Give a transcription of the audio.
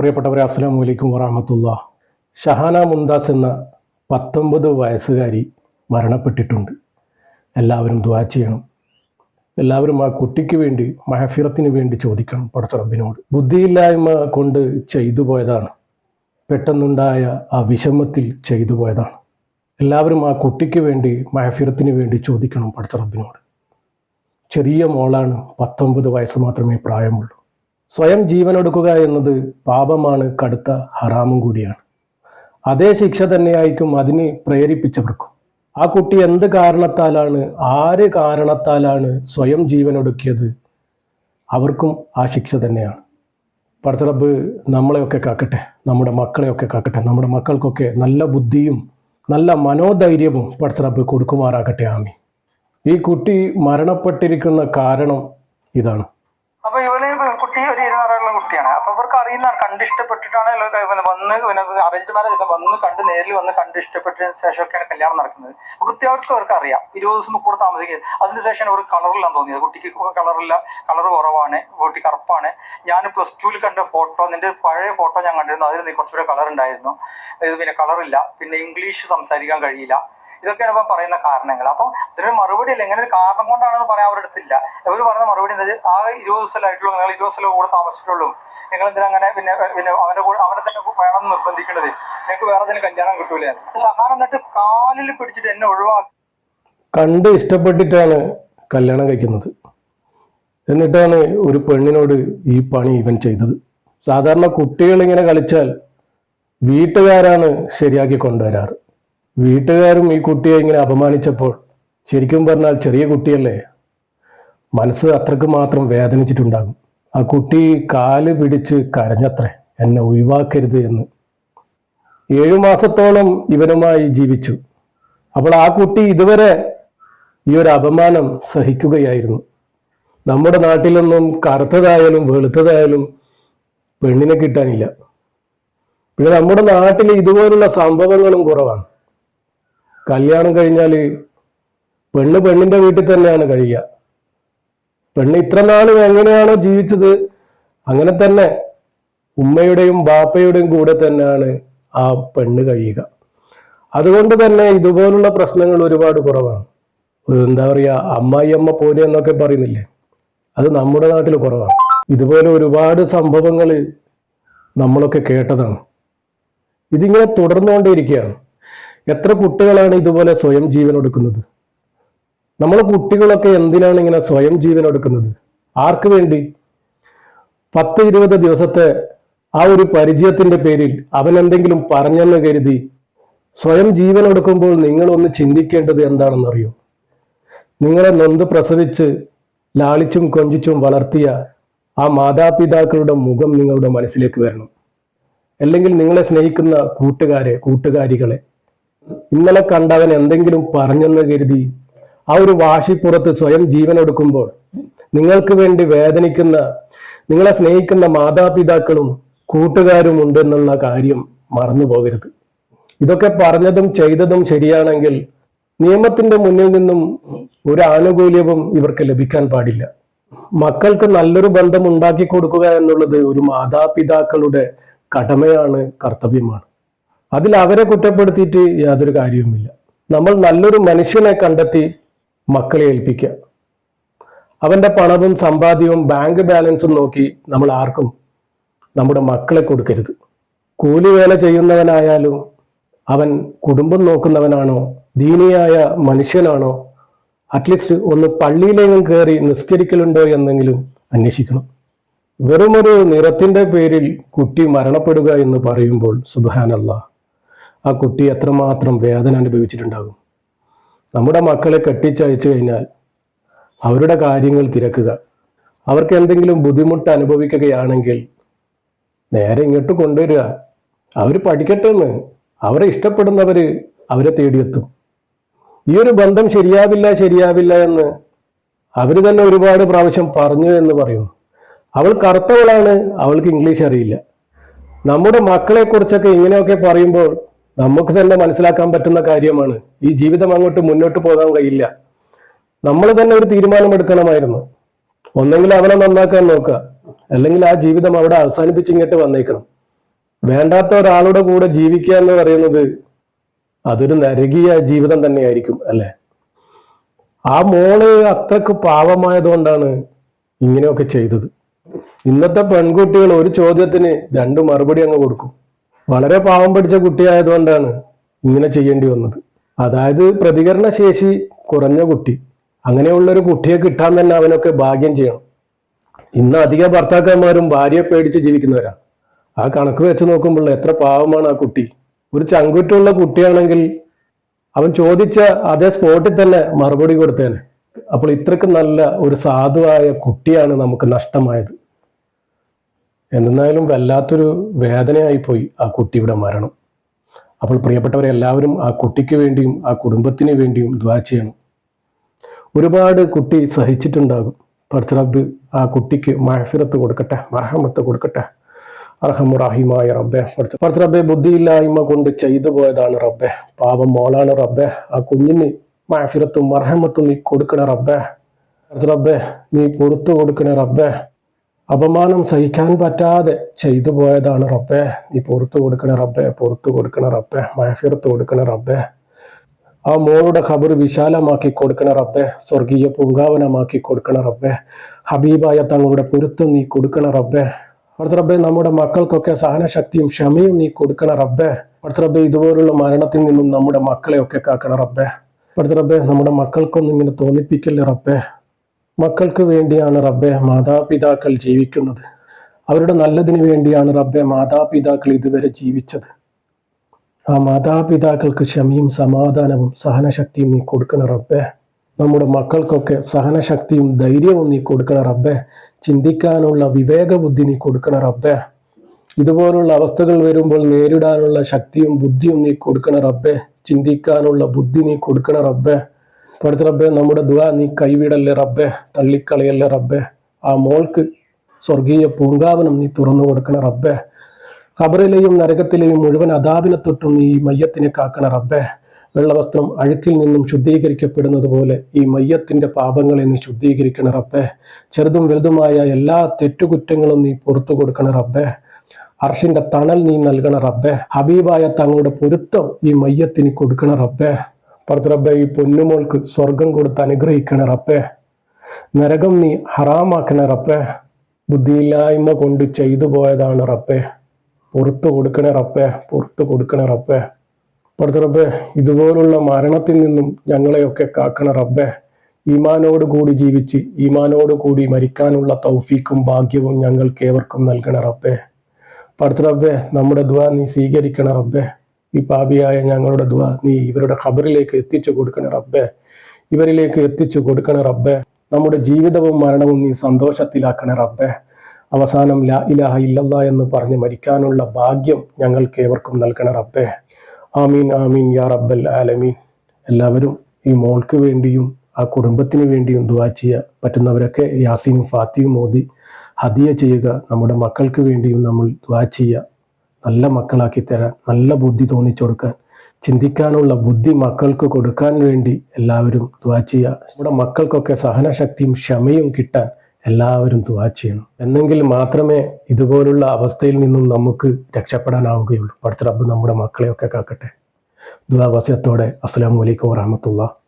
പ്രിയപ്പെട്ടവരെ അസ്സാം വലൈക്കും വറഹമത്തുള്ള. ഷഹാന മുംതാസ് എന്ന പത്തൊമ്പത് വയസ്സുകാരി മരണപ്പെട്ടിട്ടുണ്ട്. എല്ലാവരും ദ്വാ ചെയ്യണം. എല്ലാവരും ആ കുട്ടിക്ക് വേണ്ടി മഹഫിറത്തിന് വേണ്ടി ചോദിക്കണം പടച്ച റബ്ബിനോട്. ബുദ്ധിയില്ലായ്മ കൊണ്ട് ചെയ്തു പോയതാണ്. പെട്ടെന്നുണ്ടായ ആ വിഷമത്തിൽ ചെയ്തു പോയതാണ്. എല്ലാവരും ആ കുട്ടിക്ക് വേണ്ടി മഹഫിറത്തിന് വേണ്ടി ചോദിക്കണം പടച്ച റബ്ബിനോട്. ചെറിയ മോളാണ് പത്തൊമ്പത് വയസ്സ് മാത്രമേ പ്രായമുള്ളൂ. സ്വയം ജീവനൊടുക്കുക എന്നത് പാപമാണ് കടുത്ത ഹറാമും കൂടിയാണ്. അതേ ശിക്ഷ തന്നെയായിരിക്കും അതിന് പ്രേരിപ്പിച്ചവർക്കും. ആ കുട്ടി എന്ത് കാരണത്താലാണ് ആര് കാരണത്താലാണ് സ്വയം ജീവനൊടുക്കിയത്? അവർക്കും ആ ശിക്ഷ തന്നെയാണ്. പടച്ചറബ് നമ്മളെയൊക്കെ കാക്കട്ടെ നമ്മുടെ മക്കളെയൊക്കെ കാക്കട്ടെ നമ്മുടെ മക്കൾക്കൊക്കെ നല്ല ബുദ്ധിയും നല്ല മനോധൈര്യവും പടച്ചറബ് കൊടുക്കുമാറാകട്ടെ ആമി ഈ കുട്ടി മരണപ്പെട്ടിരിക്കുന്ന കാരണം ഇതാണ് അപ്പൊ ഇവന് കുട്ടി ഒരു ഇരുപതാറുള്ള കുട്ടിയാണ് അപ്പൊ ഇവർക്ക് അറിയുന്നതാണ് കണ്ട് ഇഷ്ടപ്പെട്ടിട്ടാണ് എല്ലാവരും വന്ന് വന്ന് അറേഞ്ച്ഡ് മാരേജ് വന്ന് കണ്ട് നേരിൽ വന്ന് കണ്ട് ഇഷ്ടപ്പെട്ടതിന് ശേഷമൊക്കെയാണ് കല്യാണം നടക്കുന്നത്. കൃത്യമായിട്ട് അവർക്ക് അറിയാം. ഇരുപത് ദിവസം കൂടെ താമസിക്കുന്നത് അതിന് ശേഷം അവർ കളറില്ലാന്ന് തോന്നിയത്. കുട്ടിക്ക് കളറില്ല കളർ കുറവാണ്. കുട്ടി കറുപ്പാണ്. ഞാൻ പ്ലസ് ടുവിൽ കണ്ട ഫോട്ടോ നിന്റെ പഴയ ഫോട്ടോ ഞാൻ കണ്ടിരുന്നു. അതിൽ നീ കുറച്ചുകൂടെ കളർ ഉണ്ടായിരുന്നു. ഇത് പിന്നെ കളറില്ല പിന്നെ ഇംഗ്ലീഷ് സംസാരിക്കാൻ കഴിയില്ല. ഇതൊക്കെയാണ് ഇപ്പം പറയുന്ന കാരണങ്ങൾ. അപ്പം ഇതിനൊരു മറുപടി ഇല്ല. ഇങ്ങനെ ഒരു കാരണം കൊണ്ടാണെന്ന് പറയാൻ അവരുടെ അടുത്തില്ല. ഇവർ പറയുന്ന മറുപടി എന്താ ആ ഇരുപത് ദിവസമായിട്ടുള്ളൂ നിങ്ങൾ ഇരുപത് ദിവസം കൂടെ താമസിച്ചിട്ടുള്ളൂ. നിങ്ങൾ എന്തിനാ അങ്ങനെ പിന്നെ പിന്നെ അവന്റെ കൂടെ അവനെ തന്നെ വേണം എന്ന് നിർബന്ധിക്കണത്. നിങ്ങൾക്ക് വേറെ എന്തെങ്കിലും കല്യാണം കിട്ടൂലേ? ഷഹാൻ എന്നിട്ട് കാലിൽ പിടിച്ചിട്ട് എന്നെ ഒഴിവാക്കി. കണ്ട് ഇഷ്ടപ്പെട്ടിട്ടാണ് കല്യാണം കഴിക്കുന്നത്. എന്നിട്ടാണ് ഒരു പെണ്ണിനോട് ഈ പണി ഇവൻ ചെയ്തത്. സാധാരണ കുട്ടികൾ ഇങ്ങനെ കളിച്ചാൽ വീട്ടുകാരാണ് ശരിയാക്കി കൊണ്ടുവരാറ്. വീട്ടുകാരും ഈ കുട്ടിയെ ഇങ്ങനെ അപമാനിച്ചപ്പോൾ ശരിക്കും പറഞ്ഞാൽ ചെറിയ കുട്ടിയല്ലേ? മനസ്സ് അത്രയ്ക്ക് മാത്രം വേദനിച്ചിട്ടുണ്ടാകും. ആ കുട്ടി കാൽ പിടിച്ച് കരഞ്ഞത്രേ എന്നെ ഒഴിവാക്കരുത് എന്ന്. ഏഴു മാസത്തോളം ഇവനുമായി ജീവിച്ചു. അപ്പോൾ ആ കുട്ടി ഇതുവരെ ഈ ഒരു അപമാനം സഹിക്കുകയായിരുന്നു. നമ്മുടെ നാട്ടിലൊന്നും കറുത്തതായാലും വെളുത്തതായാലും പെണ്ണിനെ കിട്ടാനില്ല. പിന്നെ നമ്മുടെ നാട്ടിൽ ഇതുപോലുള്ള സംഭവങ്ങളും കുറവാണ്. കല്യാണം കഴിഞ്ഞാൽ പെണ്ണ് പെണ്ണിന്റെ വീട്ടിൽ തന്നെയാണ് കഴിയുക. പെണ്ണ് ഇത്ര നാളും എങ്ങനെയാണോ ജീവിച്ചത് അങ്ങനെ തന്നെ ഉമ്മയുടെയും ബാപ്പയുടെയും കൂടെ തന്നെയാണ് ആ പെണ്ണ് കഴിയുക. അതുകൊണ്ട് തന്നെ ഇതുപോലുള്ള പ്രശ്നങ്ങൾ ഒരുപാട് കുറവാണ്. എന്താ പറയുക അമ്മായി അമ്മ പോലെ എന്നൊക്കെ പറയുന്നില്ലേ? അത് നമ്മുടെ നാട്ടിൽ കുറവാണ്. ഇതുപോലെ ഒരുപാട് സംഭവങ്ങൾ നമ്മളൊക്കെ കേട്ടതാണ്. ഇതിങ്ങനെ തുടർന്നുകൊണ്ടേയിരിക്കുകയാണ്. എത്ര കുട്ടികളാണ് ഇതുപോലെ സ്വയം ജീവൻ എടുക്കുന്നത് നമ്മളെ കുട്ടികളൊക്കെ എന്തിനാണ് ഇങ്ങനെ സ്വയം ജീവൻ എടുക്കുന്നത് ആർക്ക് വേണ്ടി? പത്ത് ഇരുപത് ദിവസത്തെ ആ ഒരു പരിചയത്തിന്റെ പേരിൽ അവൻ എന്തെങ്കിലും പറഞ്ഞെന്ന് കരുതി സ്വയം ജീവൻ എടുക്കുമ്പോൾ നിങ്ങൾ ഒന്ന് ചിന്തിക്കേണ്ടത് എന്താണെന്നറിയോ? നിങ്ങളെ നൊന്ത് പ്രസവിച്ച് ലാളിച്ചും കൊഞ്ചിച്ചും വളർത്തിയ ആ മാതാപിതാക്കളുടെ മുഖം നിങ്ങളുടെ മനസ്സിലേക്ക് വരണം. അല്ലെങ്കിൽ നിങ്ങളെ സ്നേഹിക്കുന്ന കൂട്ടുകാരെ കൂട്ടുകാരികളെ ഇന്നലെ കണ്ടവൻ എന്തെങ്കിലും പറഞ്ഞെന്ന് കരുതി ആ ഒരു വാശിപ്പുറത്ത് സ്വയം ജീവൻ എടുക്കുമ്പോൾ നിങ്ങൾക്ക് വേണ്ടി വേദനിക്കുന്ന നിങ്ങളെ സ്നേഹിക്കുന്ന മാതാപിതാക്കളും കൂട്ടുകാരും ഉണ്ടെന്നുള്ള കാര്യം മറന്നു പോകരുത്. ഇതൊക്കെ പറഞ്ഞതും ചെയ്തതും ശരിയാണെങ്കിൽ നിയമത്തിന്റെ മുന്നിൽ നിന്നും ഒരു ആനുകൂല്യവും ഇവർക്ക് ലഭിക്കാൻ പാടില്ല. മക്കൾക്ക് നല്ലൊരു ബന്ധം ഉണ്ടാക്കി കൊടുക്കുക എന്നുള്ളത് ഒരു മാതാപിതാക്കളുടെ കടമയാണ് കർത്തവ്യമാണ്. അതിൽ അവരെ കുറ്റപ്പെടുത്തിയിട്ട് യാതൊരു കാര്യവുമില്ല. നമ്മൾ നല്ലൊരു മനുഷ്യനെ കണ്ടെത്തി മക്കളെ ഏൽപ്പിക്കുക. അവന്റെ പണവും സമ്പാദ്യവും ബാങ്ക് ബാലൻസും നോക്കി നമ്മൾ ആർക്കും നമ്മുടെ മക്കളെ കൊടുക്കരുത്. കൂലിവേല ചെയ്യുന്നവനായാലും അവൻ കുടുംബം നോക്കുന്നവനാണോ ദീനിയായ മനുഷ്യനാണോ അറ്റ്ലീസ്റ്റ് ഒന്ന് പള്ളിയിലെങ്കിലും കയറി നിസ്കരിക്കലുണ്ടോ എന്നെങ്കിലും അന്വേഷിക്കണം. വെറുമൊരു നിറത്തിന്റെ പേരിൽ കുട്ടി മരണപ്പെടുക എന്ന് പറയുമ്പോൾ സുബാനല്ല ആ കുട്ടി എത്രമാത്രം വേദന അനുഭവിച്ചിട്ടുണ്ടാകും? നമ്മുടെ മക്കളെ കെട്ടിച്ചയച്ചു കഴിഞ്ഞാൽ അവരുടെ കാര്യങ്ങൾ തിരക്കുക. അവർക്ക് എന്തെങ്കിലും ബുദ്ധിമുട്ട് അനുഭവിക്കുകയാണെങ്കിൽ നേരെ ഇങ്ങോട്ട് കൊണ്ടുവരിക. അവർ പഠിക്കട്ടെ എന്ന്. അവരെ ഇഷ്ടപ്പെടുന്നവര് അവരെ തേടിയെത്തും. ഈ ഒരു ബന്ധം ശരിയാവില്ല ശരിയാവില്ല എന്ന് അവർ തന്നെ ഒരുപാട് പ്രാവശ്യം പറഞ്ഞു എന്ന് പറയും. അവൾ കറുത്തവളാണ് അവൾക്ക് ഇംഗ്ലീഷ് അറിയില്ല. നമ്മുടെ മക്കളെ കുറിച്ചൊക്കെ ഇങ്ങനെയൊക്കെ പറയുമ്പോൾ നമുക്ക് തന്നെ മനസ്സിലാക്കാൻ പറ്റുന്ന കാര്യമാണ്. ഈ ജീവിതം അങ്ങോട്ട് മുന്നോട്ട് പോകാൻ കഴിയില്ല. നമ്മൾ തന്നെ ഒരു തീരുമാനമെടുക്കണമായിരുന്നു. ഒന്നെങ്കിൽ അവനെ നന്നാക്കാൻ നോക്കുക. അല്ലെങ്കിൽ ആ ജീവിതം അവിടെ അവസാനിപ്പിച്ചിങ്ങോട്ട് വന്നേക്കണം. വേണ്ടാത്ത ഒരാളുടെ കൂടെ ജീവിക്കുക എന്ന് പറയുന്നത് അതൊരു നരകീയ ജീവിതം തന്നെയായിരിക്കും അല്ലെ? ആ മോൾ അത്രയ്ക്ക് പാവമായതുകൊണ്ടാണ് ഇങ്ങനെയൊക്കെ ചെയ്തത്. ഇന്നത്തെ പെൺകുട്ടികൾ ഒരു ചോദ്യത്തിന് രണ്ട് മറുപടി അങ്ങ് കൊടുക്കും. വളരെ പാവം പിടിച്ച കുട്ടിയായതുകൊണ്ടാണ് ഇങ്ങനെ ചെയ്യേണ്ടി വന്നത്. അതായത് പ്രതികരണ ശേഷി കുറഞ്ഞ കുട്ടി. അങ്ങനെയുള്ള ഒരു കുട്ടിയെ കിട്ടാൻ തന്നെ അവനൊക്കെ ഭാഗ്യം ചെയ്യണം. ഇന്ന് അധിക ഭർത്താക്കന്മാരും ഭാര്യയെ പേടിച്ച് ജീവിക്കുന്നവരാ. ആ കണക്ക് വെച്ച് നോക്കുമ്പോൾ എത്ര പാവമാണ് ആ കുട്ടി. ഒരു ചങ്കുറ്റുള്ള കുട്ടിയാണെങ്കിൽ അവൻ ചോദിച്ച അതേ സ്പോട്ടിൽ തന്നെ മറുപടി കൊടുത്തേനെ. അപ്പോൾ ഇത്രക്ക് നല്ല ഒരു സാധുവായ കുട്ടിയാണ് നമുക്ക് നഷ്ടമായത്. എന്നാലും വല്ലാത്തൊരു വേദനയായി പോയി ആ കുട്ടിയുടെ മരണം. അപ്പോൾ പ്രിയപ്പെട്ടവരെ എല്ലാവരും ആ കുട്ടിക്ക് വേണ്ടിയും ആ കുടുംബത്തിന് വേണ്ടിയും ദ്വാ ചെയ്യണം. ഒരുപാട് കുട്ടി സഹിച്ചിട്ടുണ്ടാകും. പർച്ചറബ് ആ കുട്ടിക്ക് മഹഫിറത്ത് കൊടുക്കട്ടെ മർഹമത്ത് കൊടുക്കട്ടെ. അർഹമുറാഹിമായ റബ്ബെ. റബ്ബെ ബുദ്ധിയില്ലായ്മ കൊണ്ട് ചെയ്തു പോയതാണ് റബ്ബെ. പാപം മോളാണ് റബ്ബെ. ആ കുഞ്ഞിന് മഹഫിറത്തും മർഹമത്തും നീ കൊടുക്കണേ റബ്ബെ. റബ്ബെ നീ പുറത്തു കൊടുക്കണേ റബ്ബെ. അപമാനം സഹിക്കാൻ പറ്റാതെ ചെയ്തു പോയതാണ് റബ്ബെ. നീ പുറത്തു കൊടുക്കണ റബ്ബെ പുറത്തു കൊടുക്കണ റബ്ബെ മഹഫിറത്ത് കൊടുക്കണ റബ്ബെ. ആ മോളുടെ ഖബർ വിശാലമാക്കി കൊടുക്കണ റബ്ബേ സ്വർഗീയ പൂങ്കാവനമാക്കി കൊടുക്കണ റബ്ബേ. ഹബീബായ തങ്ങളുടെ പൊരുത്തം നീ കൊടുക്കണ റബ്ബേ. അടുത്ത റബ്ബെ നമ്മുടെ മക്കൾക്കൊക്കെ സഹനശക്തിയും ക്ഷമയും നീ കൊടുക്കണ റബ്ബേ. അടുത്ത റബ്ബെ ഇതുപോലുള്ള മരണത്തിൽ നിന്നും നമ്മുടെ മക്കളെയൊക്കെ കാക്കണ റബ്ബേ. അടുത്ത റബ്ബെ നമ്മുടെ മക്കൾക്കൊന്നും ഇങ്ങനെ തോന്നിപ്പിക്കല്ലേ റബ്ബെ? മക്കൾക്ക് വേണ്ടിയാണ് റബ്ബെ മാതാപിതാക്കൾ ജീവിക്കുന്നത്. അവരുടെ നല്ലതിന് വേണ്ടിയാണ് റബ്ബെ മാതാപിതാക്കൾ ഇതുവരെ ജീവിച്ചത്. ആ മാതാപിതാക്കൾക്ക് ക്ഷമയും സമാധാനവും സഹനശക്തിയും നീ കൊടുക്കണ റബ്ബെ. നമ്മുടെ മക്കൾക്കൊക്കെ സഹനശക്തിയും ധൈര്യവും നീ കൊടുക്കണ റബ്ബെ. ചിന്തിക്കാനുള്ള വിവേകബുദ്ധി നീ കൊടുക്കണ റബ്ബെ. ഇതുപോലുള്ള അവസ്ഥകൾ വരുമ്പോൾ നേരിടാനുള്ള ശക്തിയും ബുദ്ധിയും നീ കൊടുക്കണ റബ്ബെ. ചിന്തിക്കാനുള്ള ബുദ്ധി നീ കൊടുക്കണ റബ്ബേ. പഠിത്ത റബ്ബെ നമ്മുടെ ദുആ നീ കൈവിടല്ലേ റബ്ബെ തള്ളിക്കളയല്ലേ റബ്ബെ. ആ മോൾക്ക് സ്വർഗീയ പൂങ്കാവനം നീ തുറന്നു കൊടുക്കണ റബ്ബെ. ഖബറിലെയും നരകത്തിലെയും മുഴുവൻ അതാപിനെ തൊട്ടും നീ ഈ മയ്യത്തിനെ കാക്കണ റബ്ബെ. വെള്ളവസ്ത്രം അഴുക്കിൽ നിന്നും ശുദ്ധീകരിക്കപ്പെടുന്നത് പോലെ ഈ മയ്യത്തിന്റെ പാപങ്ങളെ നീ ശുദ്ധീകരിക്കണ റബ്ബെ. ചെറുതും വലുതുമായ എല്ലാ തെറ്റുകുറ്റങ്ങളും നീ പുറത്തു കൊടുക്കണ റബ്ബെ. അർഷിന്റെ തണൽ നീ നൽകണ റബ്ബെ. ഹബീബായ തങ്ങളുടെ പൊരുത്തം ഈ മയ്യത്തിന് കൊടുക്കണ റബ്ബേ. പുറത്ത് റബ്ബേ ഈ പൊന്നുമോൾക്ക് സ്വർഗം കൊടുത്ത് അനുഗ്രഹിക്കണ റബ്ബേ. നരകം നീ ഹറാമാക്കണ റബ്ബേ. ബുദ്ധിയില്ലായ്മ കൊണ്ട് ചെയ്തു പോയതാണ് റബ്ബേ. പുറത്തു കൊടുക്കണേ റബ്ബേ പുറത്തു കൊടുക്കണേ റബ്ബേ. പർത്തറബ്ബെ റബ്ബേ ഇതുപോലുള്ള മരണത്തിൽ നിന്നും ഞങ്ങളെയൊക്കെ കാക്കണ റബ്ബേ. ഈമാനോട് കൂടി ജീവിച്ച് ഈമാനോട് കൂടി മരിക്കാനുള്ള തൗഫീക്കും ഭാഗ്യവും ഞങ്ങൾക്ക് ഏവർക്കും നൽകണ റബ്ബേ. പടുത്ത റബ്ബേ നമ്മുടെ ദുആ നീ സ്വീകരിക്കണ റബ്ബേ. ഈ പാപിയായ ഞങ്ങളുടെ ദുആ നീ ഇവരുടെ ഖബറിലേക്ക് എത്തിച്ചു കൊടുക്കണ റബ്ബേ. ഇവരിലേക്ക് എത്തിച്ചു കൊടുക്കണ റബ്ബേ. നമ്മുടെ ജീവിതവും മരണവും നീ സന്തോഷത്തിലാക്കണ റബ്ബെ. അവസാനം ലാ ഇലാഹ ഇല്ലല്ല എന്ന് പറഞ്ഞ് മരിക്കാനുള്ള ഭാഗ്യം ഞങ്ങൾക്ക് ഏവർക്കും നൽകണ റബ്ബെ. ആമീൻ ആമീൻ യാ റബ്ബൽ ആലമീൻ. എല്ലാവരും ഈ മോൾക്ക് വേണ്ടിയും ആ കുടുംബത്തിന് വേണ്ടിയും ദുവാ ചെയ്യുക പറ്റുന്നവരൊക്കെ യാസീനും ഫാത്തിയും മോദി ഹദിയ ചെയ്യുക. നമ്മുടെ മക്കൾക്ക് വേണ്ടിയും നമ്മൾ ദുവാ ചെയ്യുക നല്ല മക്കളാക്കി തരാൻ നല്ല ബുദ്ധി തോന്നിച്ചു കൊടുക്കാൻ ചിന്തിക്കാനുള്ള ബുദ്ധി മക്കൾക്ക് കൊടുക്കാൻ വേണ്ടി എല്ലാവരും ദുവാ ചെയ്യുക. നമ്മുടെ മക്കൾക്കൊക്കെ സഹനശക്തിയും ക്ഷമയും കിട്ടാൻ എല്ലാവരും ദുവാ ചെയ്യണം. എന്നെങ്കിൽ മാത്രമേ ഇതുപോലുള്ള അവസ്ഥയിൽ നിന്നും നമുക്ക് രക്ഷപ്പെടാനാവുകയുള്ളൂ. പഠിച്ച റബ്ബ് നമ്മുടെ മക്കളെയൊക്കെ കാക്കട്ടെ. ദുവാവസ്യത്തോടെ അസ്സാം വലൈക്കും വറഹമത്തുള്ള